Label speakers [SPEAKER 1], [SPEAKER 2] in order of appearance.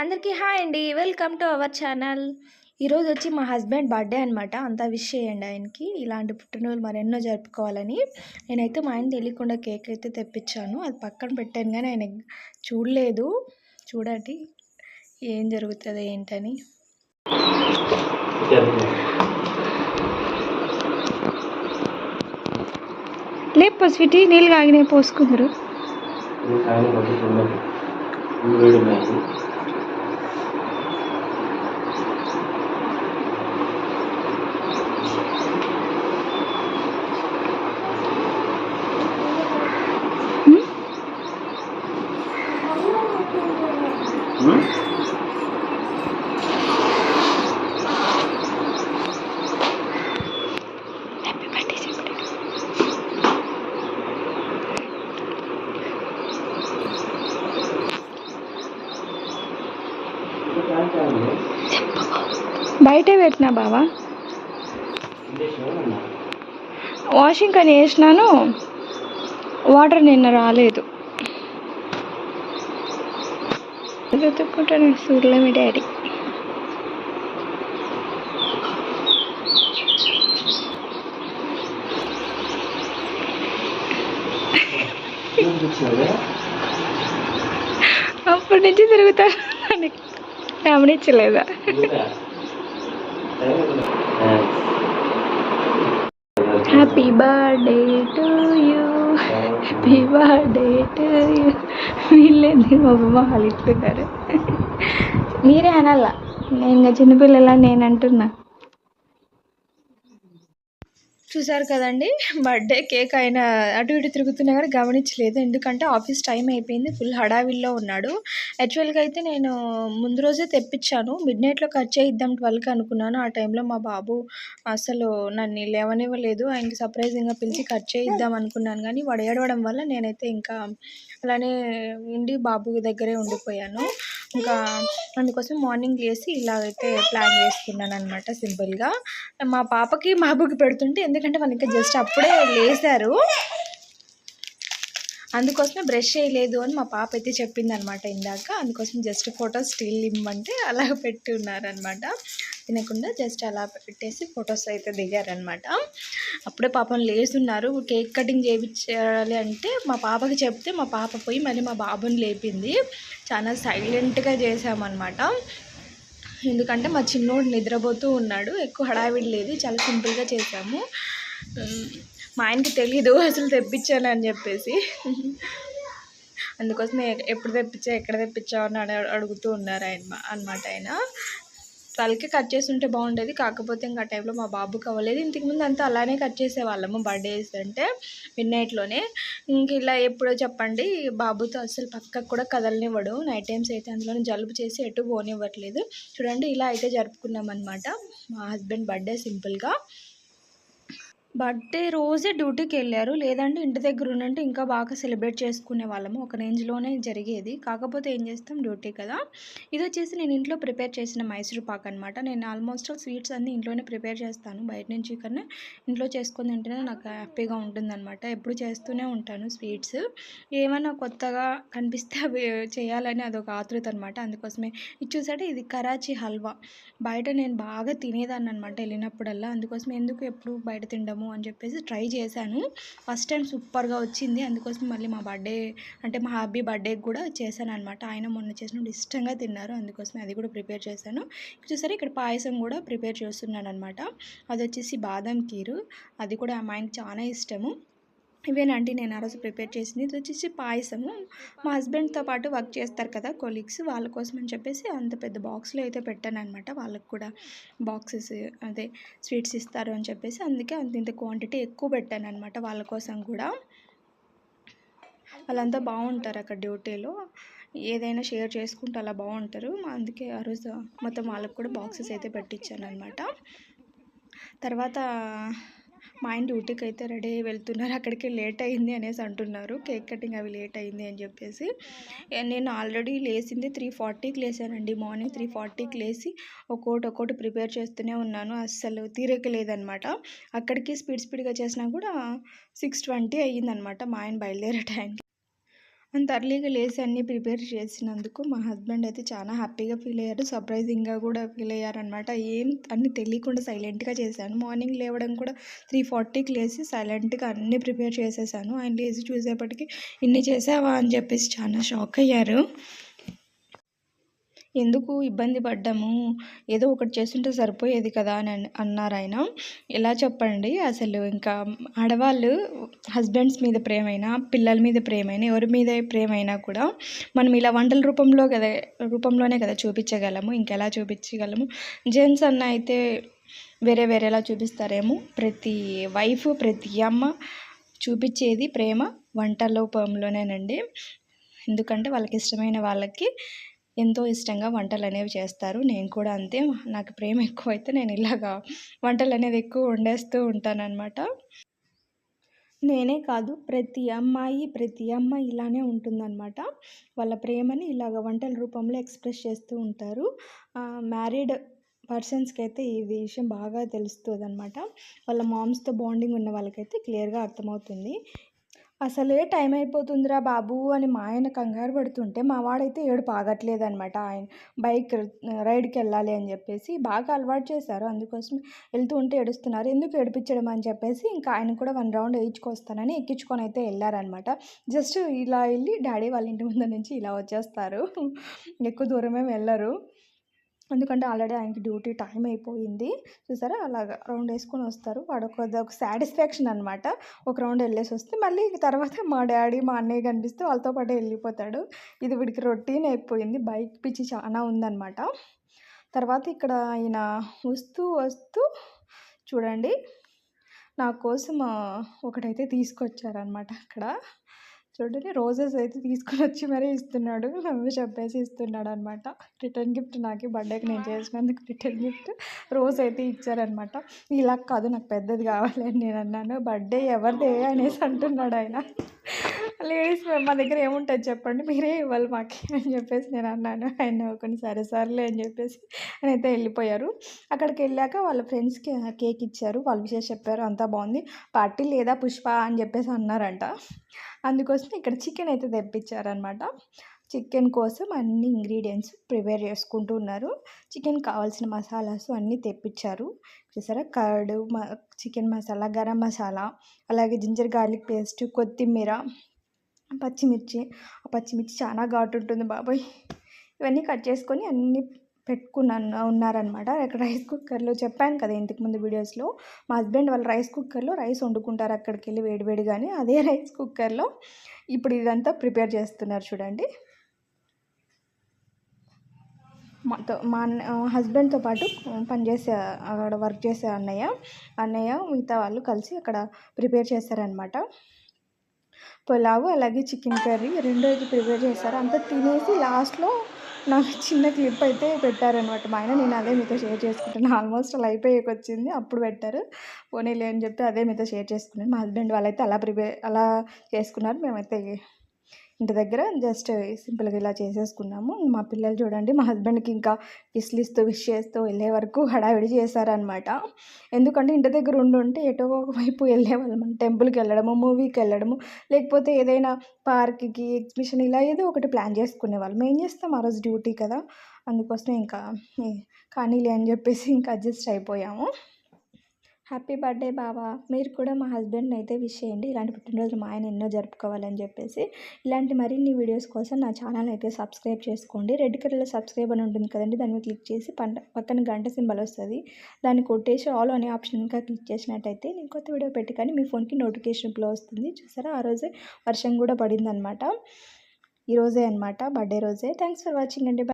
[SPEAKER 1] అందరికీ హాయ్ అండి. Welcome to our channel. ఈరోజు వచ్చి మా హస్బెండ్ బర్త్డే అనమాట అంతా విష్ చేయండి ఆయనకి. ఇలాంటి పుట్టినరోజులు మరెన్నో జరుపుకోవాలని. నేనైతే మా ఆయన తెలియకుండా కేక్ అయితే తెప్పించాను. అది పక్కన పెట్టాను కానీ ఆయన చూడలేదు. చూడండి ఏం జరుగుతుంది ఏంటని. లేపు స్వీటీ నీళ్ళు కాగినాయి పోసుకుందరు. బయటే పెట్టినా బావా? వాషింగ్ అని వేసినాను వాటర్ నిన్న రాలేదు. వెతుక్కుంటాను చూడలే మీ డాడీ. అప్పటి నుంచి తిరుగుతాను గమనించలేదా? Happy birthday to you happy birthday to you వీళ్ళేంది మా అమ్మ వాళ్ళు మీరే అనాలా? నేను ఇంకా చిన్నపిల్లల నేను అంటున్నా. చూసారు కదండి బర్త్డే కేక్ ఆయన అటు ఇటు తిరుగుతున్నా కానీ గమనించలేదు. ఎందుకంటే ఆఫీస్ టైం అయిపోయింది ఫుల్ హడావిల్లో ఉన్నాడు. యాక్చువల్గా అయితే నేను ముందు రోజే తెప్పించాను. మిడ్ నైట్లో కట్ చేయిద్దాం ట్వెల్వ్కి అనుకున్నాను. ఆ టైంలో మా బాబు అసలు నన్ను లేవనివ్వలేదు. ఆయనకి సర్ప్రైజింగ్గా పిలిచి కట్ చేయిద్దాం అనుకున్నాను. కానీ వాడు ఏడవడం వల్ల నేనైతే ఇంకా అలానే ఉండి బాబు దగ్గరే ఉండిపోయాను. ఇంకా అందుకోసం మార్నింగ్ లేసి ఇలాగైతే ప్లాన్ చేసుకున్నాను అనమాట సింపుల్గా. మా పాపకి బాబుకి పెడుతుంటే ఎందుకంటే వాళ్ళు ఇంకా జస్ట్ అప్పుడే లేసారు. అందుకోసమే బ్రష్ చేయలేదు అని మా పాప అయితే చెప్పింది అనమాట ఇందాక. అందుకోసం జస్ట్ ఫొటోస్ స్టిల్ ఇమ్మంటే అలా పెట్టి ఉన్నారనమాట తినకుండా జస్ట్ అలా పెట్టేసి ఫొటోస్ అయితే దిగారనమాట అప్పుడే పాపం లేస్తున్నారు. కేక్ కటింగ్ చేయించాలి అంటే మా పాపకి చెప్తే మా పాప పోయి మళ్ళీ మా బాబుని లేపింది. చాలా సైలెంట్గా చేసామన్నమాట ఎందుకంటే మా చిన్నోడు నిద్రపోతూ ఉన్నాడు. ఎక్కువ హడావిడి లేదు. చాలా సింపుల్గా చేసాము మా ఆయనకి తెలీదు అసలు తెప్పించాను అని చెప్పేసి. అందుకోసమే ఎప్పుడు తెప్పించా ఎక్కడ తెప్పించావు అని అడుగుతూ ఉన్నారు ఆయన అనమాట ఆయన. తలకి కట్ చేసి ఉంటే బాగుండేది. కాకపోతే ఇంకా ఆ టైంలో మా బాబుకి అవ్వలేదు. ఇంతకుముందు అంతా అలానే కట్ చేసేవాళ్ళము బర్త్డేస్ అంటే మిడ్ నైట్లోనే ఇంక ఇలా ఎప్పుడో చెప్పండి బాబుతో అసలు పక్కకు కూడా కదలనివ్వడు. నైట్ టైమ్స్ అయితే అందులోనే జలుబు చేసి ఎటు పోనివ్వట్లేదు. చూడండి ఇలా అయితే జరుపుకున్నాం అనమాట మా హస్బెండ్ బర్త్డే సింపుల్గా బర్త్డే రోజే డ్యూటీకి వెళ్ళారు. లేదంటే ఇంటి దగ్గర ఉన్నంటే ఇంకా బాగా సెలబ్రేట్ చేసుకునే వాళ్ళము. ఒక రేంజ్లోనే జరిగేది. కాకపోతే ఏం చేస్తాం? డ్యూటీ కదా. ఇది వచ్చేసి నేను ఇంట్లో ప్రిపేర్ చేసిన మైసూర్ పాక్ అనమాట నేను ఆల్మోస్ట్ స్వీట్స్ అన్నీ ఇంట్లోనే ప్రిపేర్ చేస్తాను. బయట నుంచి కన్నా ఇంట్లో చేసుకుని తింటేనే నాకు హ్యాపీగా ఉంటుందన్నమాట. ఎప్పుడు చేస్తూనే ఉంటాను స్వీట్స్. ఏమైనా కొత్తగా కనిపిస్తే అవి చేయాలని అదొక ఆతృత అనమాట అందుకోసమే. ఇది చూసాటే ఇది కరాచీ హల్వా. బయట నేను బాగా తినేదాన్ని అనమాట వెళ్ళినప్పుడల్లా. అందుకోసం ఎందుకు ఎప్పుడు బయట తినడం చేద్దాము అని చెప్పేసి ట్రై చేశాను. ఫస్ట్ టైం సూపర్గా వచ్చింది. అందుకోసం మళ్ళీ మా బర్త్డే అంటే మా హాబీ బర్త్డేకి కూడా చేశాను అనమాట ఆయన మొన్న చేసినప్పుడు ఇష్టంగా తిన్నారు. అందుకోసం అది కూడా ప్రిపేర్ చేశాను. చూసారా ఇక్కడ పాయసం కూడా ప్రిపేర్ చేస్తున్నాను అనమాట అది వచ్చేసి బాదం కీరు. అది కూడా మా ఆయనకి చాలా ఇష్టము. ఇవేనండి నేను ఆ రోజు ప్రిపేర్ చేసింది? ఇది వచ్చేసి పాయసము. మా హస్బెండ్తో పాటు వర్క్ చేస్తారు కదా కొలీగ్స్ వాళ్ళ కోసం అని చెప్పేసి అంత పెద్ద బాక్స్లో అయితే పెట్టాను అనమాట వాళ్ళకి కూడా బాక్సెస్ అదే స్వీట్స్ ఇస్తారు అని చెప్పేసి అందుకే అంత ఇంత క్వాంటిటీ ఎక్కువ పెట్టాను అనమాట వాళ్ళ కోసం కూడా. వాళ్ళంతా బాగుంటారు అక్కడ డ్యూటీలో. ఏదైనా షేర్ చేసుకుంటే అలా బాగుంటారు. అందుకే ఆ రోజు మొత్తం వాళ్ళకు కూడా బాక్సెస్ అయితే పెట్టించాను అనమాట తర్వాత మా ఆయన డ్యూటీకి అయితే రెడీ అయ్యి వెళ్తున్నారు. అక్కడికి లేట్ అయింది అనేసి అంటున్నారు. కేక్ కటింగ్ అవి లేట్ అయింది అని చెప్పేసి. నేను ఆల్రెడీ లేచింది త్రీ ఫార్టీకి లేసానండి. మార్నింగ్ త్రీ ఫార్టీకి లేచి ఒక్కోటి ఒక్కోటి ప్రిపేర్ చేస్తూనే ఉన్నాను. అస్సలు తీరిక లేదనమాట అక్కడికి స్పీడ్ స్పీడ్గా చేసినా కూడా సిక్స్ ట్వంటీ అయ్యిందనమాట మా ఆయన బయలుదేరే టైంకి. అంత అర్లీగా లేసి అన్నీ ప్రిపేర్ చేసినందుకు మా హస్బెండ్ అయితే చాలా హ్యాపీగా ఫీల్ అయ్యారు. సర్ప్రైజింగ్గా కూడా ఫీల్ అయ్యారనమాట ఏం అన్నీ తెలియకుండా సైలెంట్గా చేశాను. మార్నింగ్ లేవడం కూడా త్రీ ఫార్టీకి లేచి సైలెంట్గా అన్నీ ప్రిపేర్ చేసేసాను. ఆయన లేచి చూసేపటికి ఇన్ని చేసావా? అని చెప్పేసి చాలా షాక్ అయ్యారు. ఎందుకు ఇబ్బంది పడ్డాము? ఏదో ఒకటి చేస్తుంటే సరిపోయేది కదా అని అన్- అన్నారు ఆయన. ఎలా చెప్పండి? అసలు ఇంకా ఆడవాళ్ళు హస్బెండ్స్ మీద ప్రేమైనా పిల్లల మీద ప్రేమైనా ఎవరి మీద ప్రేమైనా కూడా మనం ఇలా వంటల రూపంలో కదా రూపంలోనే కదా చూపించగలము? ఇంకెలా చూపించగలము? జెంట్స్ అన్న అయితే వేరే వేరేలా చూపిస్తారేమో? ప్రతి వైఫ్ ప్రతి అమ్మ చూపించేది ప్రేమ వంట రూపంలోనేనండి ఎందుకంటే వాళ్ళకి ఇష్టమైన వాళ్ళకి ఎంతో ఇష్టంగా వంటలు అనేవి చేస్తారు. నేను కూడా అంతే. నాకు ప్రేమ ఎక్కువైతే నేను ఇలాగా వంటలు అనేది ఎక్కువ వండేస్తూ ఉంటానన్నమాట. నేనే కాదు ప్రతి అమ్మాయి ప్రతి అమ్మాయి ఇలానే ఉంటుందన్నమాట. వాళ్ళ ప్రేమని ఇలాగ వంటల రూపంలో ఎక్స్ప్రెస్ చేస్తూ ఉంటారు. మ్యారీడ్ పర్సన్స్కి అయితే ఈ విషయం బాగా తెలుస్తుంది అనమాట వాళ్ళ మామ్స్తో బాండింగ్ ఉన్న వాళ్ళకైతే క్లియర్గా అర్థమవుతుంది. అసలే టైం అయిపోతుందిరా బాబు అని మా ఆయన కంగారు పడుతుంటే మా వాడైతే ఏడు పాగట్లేదు అనమాట ఆయన. బైక్ రైడ్కి వెళ్ళాలి అని చెప్పేసి బాగా అలవాటు చేశారు. అందుకోసం వెళ్తూ ఉంటే ఏడుస్తున్నారు. ఎందుకు ఏడిపించడం అని చెప్పేసి ఇంకా ఆయన కూడా వన్ రౌండ్ వేయించుకొస్తానని ఎక్కించుకొని అయితే వెళ్ళారనమాట జస్ట్ ఇలా వెళ్ళి డాడీ వాళ్ళ ఇంటి ముందు నుంచి ఇలా వచ్చేస్తారు. ఎక్కువ దూరమే వెళ్ళరు. ఎందుకంటే ఆల్రెడీ ఆయనకి డ్యూటీ టైం అయిపోయింది. చూసారా? అలాగా రౌండ్ వేసుకొని వస్తారు. వాడు ఒక ఒక సాటిస్ఫాక్షన్ అనమాట ఒక రౌండ్ వెళ్ళేసి వస్తే మళ్ళీ తర్వాత మా డాడీ మా అన్నయ్య కనిపిస్తే వాళ్ళతో పాటు వెళ్ళిపోతాడు. ఇది వీడికి రొటీన్ అయిపోయింది. బైక్ పిచ్చి చాలా ఉందన్నమాట. తర్వాత ఇక్కడ ఆయన వస్తూ వస్తూ చూడండి. నా కోసం ఒకటైతే తీసుకొచ్చారనమాట అక్కడ. చూడండి. రోజెస్ అయితే తీసుకొని వచ్చి మరీ ఇస్తున్నాడు. నవ్వు చెప్పేసి ఇస్తున్నాడు అనమాట రిటర్న్ గిఫ్ట్ నాకు బర్త్డేకి నేను చేసినందుకు రిటర్న్ గిఫ్ట్. రోజ్ అయితే ఇచ్చారనమాట. ఇలా కాదు నాకు పెద్దది కావాలి అని నేను అన్నాను. బర్త్డే ఎవరిదే అనేసి అంటున్నాడు ఆయన. లేడీస్ మా దగ్గర ఏముంటుంది చెప్పండి. మీరే ఇవ్వాలి మాకు అని చెప్పేసి నేను అన్నాను. ఆయన కొన్ని సరే సర్లే అని చెప్పేసి ఆయన అయితే వెళ్ళిపోయారు. అక్కడికి వెళ్ళాక వాళ్ళ ఫ్రెండ్స్కి కేక్ ఇచ్చారు. వాళ్ళు విషయం చెప్పారు. అంతా బాగుంది. పార్టీ లేదా పుష్ప అని చెప్పేసి అన్నారంట. అందుకోసం ఇక్కడ చికెన్ అయితే తెప్పించారనమాట చికెన్ కోసం అన్ని ఇంగ్రీడియంట్స్ ప్రిపేర్ చేసుకుంటూ ఉన్నారు. చికెన్ కావాల్సిన మసాలాస్ అన్నీ తెప్పించారు. చూసారా? కర్డ్ మ చికెన్ మసాలా గరం మసాలా అలాగే జింజర్ గార్లిక్ పేస్ట్ కొత్తిమీర పచ్చిమిర్చి ఆ పచ్చిమిర్చి చాలా ఘాటు ఉంటుంది బాబాయ్. ఇవన్నీ కట్ చేసుకొని అన్నీ పెట్టుకున్నాను ఉన్నారనమాట అక్కడ రైస్ కుక్కర్లో చెప్పాను కదా ఇంతకుముందు వీడియోస్లో మా హస్బెండ్ వాళ్ళ రైస్ కుక్కర్లో రైస్ వండుకుంటారు అక్కడికి వెళ్ళి వేడివేడిగానే అదే రైస్ కుక్కర్లో ఇప్పుడు ఇదంతా ప్రిపేర్ చేస్తున్నారు చూడండి. మాతో మా అన్న హస్బెండ్తో పాటు పనిచేసే అక్కడ వర్క్ చేసే అన్నయ్య అన్నయ్య మిగతా వాళ్ళు కలిసి అక్కడ ప్రిపేర్ చేశారనమాట పులావు అలాగే చికెన్ కర్రీ రెండు అయితే ప్రిపేర్ చేశారు. అంతా తినేసి లాస్ట్లో నాకు చిన్న క్లిప్ అయితే పెట్టారనమాట మా ఆయన నేను అదే మీతో షేర్ చేసుకుంటాను ఆల్మోస్ట్ అలా అయిపోయాక వచ్చింది అప్పుడు పెట్టారు. పోనీలే అని చెప్పి అదే మీతో షేర్ చేసుకున్నాను. మా హస్బెండ్ వాళ్ళైతే అలా ప్రిపేర్ అలా చేసుకున్నారు. మేమైతే ఇంటి దగ్గర జస్ట్ సింపుల్గా ఇలా చేసేసుకున్నాము. మా పిల్లలు చూడండి మా హస్బెండ్కి ఇంకా విసిలిస్తూ విష్ చేస్తూ వెళ్ళే వరకు హడావిడి చేశారనమాట ఎందుకంటే ఇంటి దగ్గర ఉండుంటే ఎటో ఒక వైపు వెళ్ళేవాళ్ళం టెంపుల్కి వెళ్ళడము మూవీకి వెళ్ళడము లేకపోతే ఏదైనా పార్క్కి ఎగ్జిబిషన్ ఇలా ఏదో ఒకటి ప్లాన్ చేసుకునేవాళ్ళం ఏం చేస్తాం? ఆ రోజు డ్యూటీ కదా. అందుకోసం ఇంకా కానీలే అని చెప్పేసి ఇంకా అడ్జస్ట్ అయిపోయాము. హ్యాపీ బర్త్డే బావా. మీరు కూడా మా హస్బెండ్ని అయితే విష్ చేయండి. ఇలాంటి పుట్టినరోజులు మా ఆయన ఎన్నో జరుపుకోవాలని చెప్పేసి. ఇలాంటి మరిన్ని వీడియోస్ కోసం నా ఛానల్ అయితే సబ్స్క్రైబ్ చేసుకోండి. రెడ్ కలర్లో సబ్స్క్రైబ్ అని ఉంటుంది కదండి. దాన్ని క్లిక్ చేసి పక్కన గంట సింబల్ వస్తుంది. దాన్ని కొట్టేసి ఆల్ అనే ఆప్షన్ ఇంకా క్లిక్ చేసినట్టయితే నేను కొత్త వీడియో పెట్టి కానీ మీ ఫోన్కి నోటిఫికేషన్ ఫ్లో వస్తుంది. చూసారా? ఆ రోజే వర్షం కూడా పడిందనమాట అనమాట ఈరోజే అనమాట బర్త్డే రోజే. థ్యాంక్స్ ఫర్ వాచింగ్ అండి.